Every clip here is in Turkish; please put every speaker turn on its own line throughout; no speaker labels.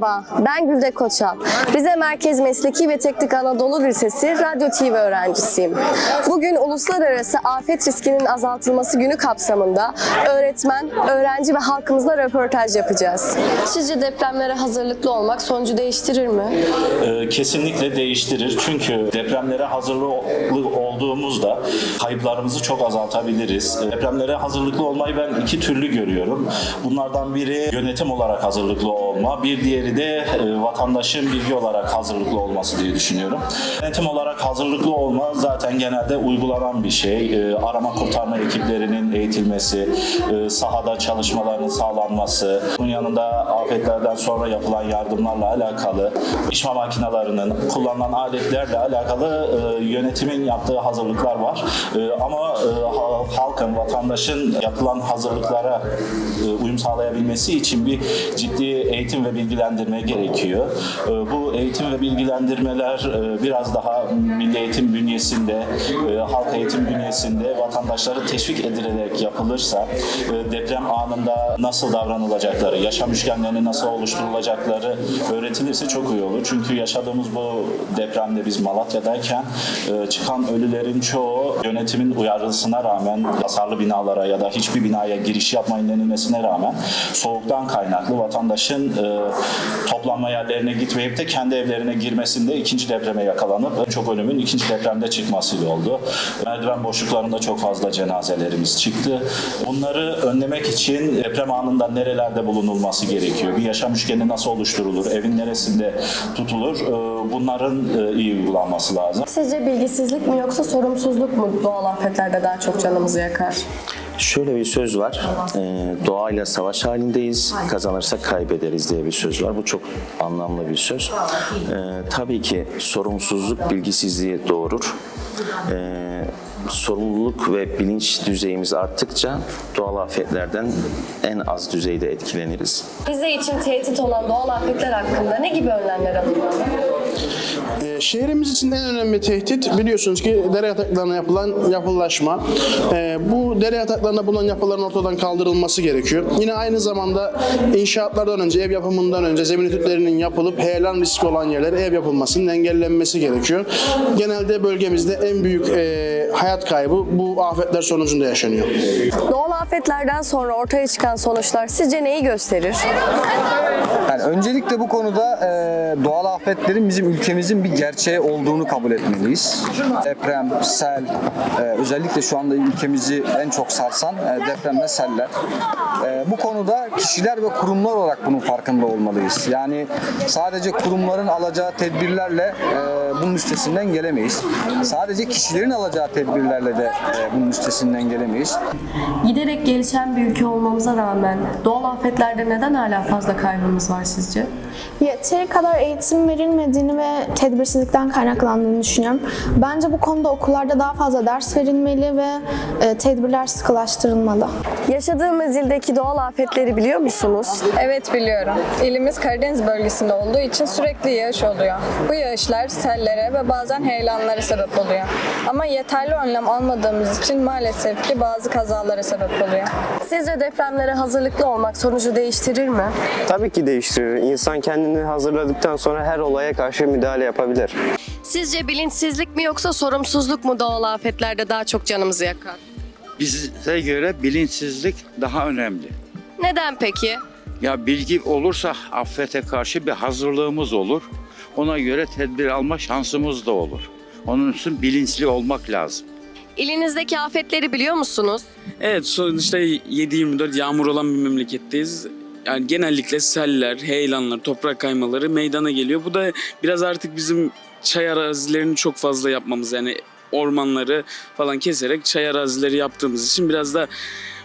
Merhaba, ben Gülde Koçal. Rize Merkez Mesleki ve Teknik Anadolu Lisesi Radyo TV öğrencisiyim. Bugün Uluslararası Afet Riskinin Azaltılması Günü kapsamında öğretmen, öğrenci ve halkımızla röportaj yapacağız. Sizce depremlere hazırlıklı olmak sonucu değiştirir mi?
Ee, kesinlikle değiştirir. Çünkü depremlere hazırlı olduğumuzda kayıplarımızı çok azaltabiliriz. Ee, Depremlere hazırlıklı olmayı ben iki türlü görüyorum. Bunlardan biri yönetim olarak hazırlıklı olma, bir diğeri de e, vatandaşın bilgi olarak hazırlıklı olması diye düşünüyorum. Yönetim olarak hazırlıklı olma zaten genelde uygulanan bir şey. Ee, Arama kurtarma ekiplerinin eğitilmesi, e, sahada çalışmalarının sağlanması, bunun yanında afetlerden sonra yapılan yardımlarla alakalı, işma makinelerinin, kullanılan aletlerle alakalı e, yönetimin yaptığı hazırlıklar var. E, ama e, ha- halkın, vatandaşın yapılan hazırlıklara e, uyum sağlayabilmesi için bir ciddi eğitim ve bilgilendirme gerekiyor. E, bu eğitim ve bilgilendirmeler e, biraz daha milli eğitim bünyesinde, e, halk eğitim bünyesinde vatandaşları teşvik edilerek yapılırsa e, deprem anında nasıl davranılacakları, yaşam üçgenlerini nasıl oluşturulacakları öğretilirse çok iyi olur. Çünkü yaşadığımız bu depremde biz Malatya'dayken çıkan ölülerin çoğu yönetimin uyarısına rağmen hasarlı binalara ya da hiçbir binaya giriş yapmayın denilmesine rağmen soğuktan kaynaklı vatandaşın toplanma yerlerine gitmeyip de kendi evlerine girmesinde ikinci depreme yakalanıp çok ölümün ikinci depremde çıkmasıyla oldu. Merdiven boşluklarında çok fazla cenazelerimiz çıktı. Bunları önlemek için deprem anında nerelerde bulunulması gerekiyor? Bir yaşam üçgeni nasıl oluşturulur? Evin neresinde tutulur? E, Bunların e, iyi uygulanması lazım.
Sizce bilgisizlik mi yoksa sorumsuzluk mu doğal afetlerde daha çok canımızı yakar?
Şöyle bir söz var. Ee, doğayla savaş halindeyiz. Kazanırsak kaybederiz diye bir söz var. Bu çok anlamlı bir söz. Ee, tabii ki sorumsuzluk bilgisizliği doğurur. Ee, sorumluluk ve bilinç düzeyimiz arttıkça doğal afetlerden en az düzeyde etkileniriz.
Rize için tehdit olan doğal afetler hakkında ne gibi önlemler alınmalı?
Ee, Şehrimiz için en önemli tehdit biliyorsunuz ki dere yataklarına yapılan yapılaşma. Ee, bu dere yataklarına bulunan yapıların ortadan kaldırılması gerekiyor. Yine aynı zamanda inşaatlardan önce, ev yapımından önce zemin etütlerinin yapılıp heyelan riski olan yerlere ev yapılmasının engellenmesi gerekiyor. Genelde bölgemizde en büyük e, hayat kaybı bu afetler sonucunda yaşanıyor.
Doğal afetlerden sonra ortaya çıkan sonuçlar sizce neyi gösterir?
Yani öncelikle bu konuda e, doğal afetlerin bizim ülkemizin bir gerçeği olduğunu kabul etmeliyiz. Deprem, sel, e, özellikle şu anda ülkemizi en çok sarsan e, deprem ve seller. E, bu konuda kişiler ve kurumlar olarak bunun farkında olmalıyız. Yani sadece kurumların alacağı tedbirlerle e, bunun üstesinden gelemeyiz. Sadece kişilerin alacağı tedbirlerle de e, bunun üstesinden gelemeyiz.
Giderek gelişen bir ülke olmamıza rağmen doğal afetlerde neden hala fazla kaybımız var sizce?
Yeteri kadar eğitim verilmediğini ve tedbirsizlikten kaynaklandığını düşünüyorum. Bence bu konuda okullarda daha fazla ders verilmeli ve e, tedbirler sıkılaştırılmalı.
Yaşadığımız ildeki doğal afetleri biliyor musunuz?
Evet biliyorum. İlimiz Karadeniz bölgesinde olduğu için sürekli yağış oluyor. Bu yağışlar sellere ve bazen heyelanlara sebep oluyor. Ama yeterli önlem almadığımız için maalesef ki bazı kazalara sebep oluyor.
Sizce depremlere hazırlıklı olmak sonucu değiştirir mi?
Tabii ki değiştirir. İnsan kendini hazırladıktan sonra her olaya karşı müdahale yapabilir.
Sizce bilinçsizlik mi yoksa sorumsuzluk mu doğal afetlerde daha çok canımızı yakar?
Bize göre bilinçsizlik daha önemli.
Neden peki?
Ya bilgi olursa affete karşı bir hazırlığımız olur. Ona göre tedbir alma şansımız da olur. Onun için bilinçli olmak lazım.
İlinizdeki afetleri biliyor musunuz?
Evet sonuçta 7-24 yağmur olan bir memleketteyiz. Yani genellikle seller, heyelanlar, toprak kaymaları meydana geliyor. Bu da biraz artık bizim çay arazilerini çok fazla yapmamız yani ormanları falan keserek çay arazileri yaptığımız için biraz da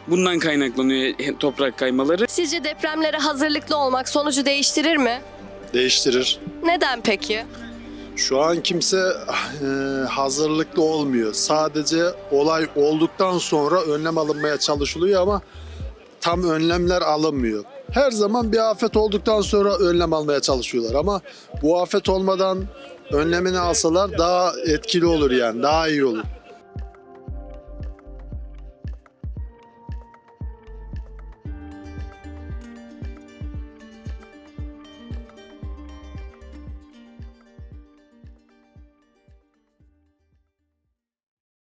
bundan kaynaklanıyor toprak kaymaları.
Sizce depremlere hazırlıklı olmak sonucu değiştirir mi?
Değiştirir.
Neden peki?
Şu an kimse e, hazırlıklı olmuyor. Sadece olay olduktan sonra önlem alınmaya çalışılıyor ama tam önlemler alınmıyor. Her zaman bir afet olduktan sonra önlem almaya çalışıyorlar ama bu afet olmadan önlemini alsalar daha etkili olur yani daha iyi olur.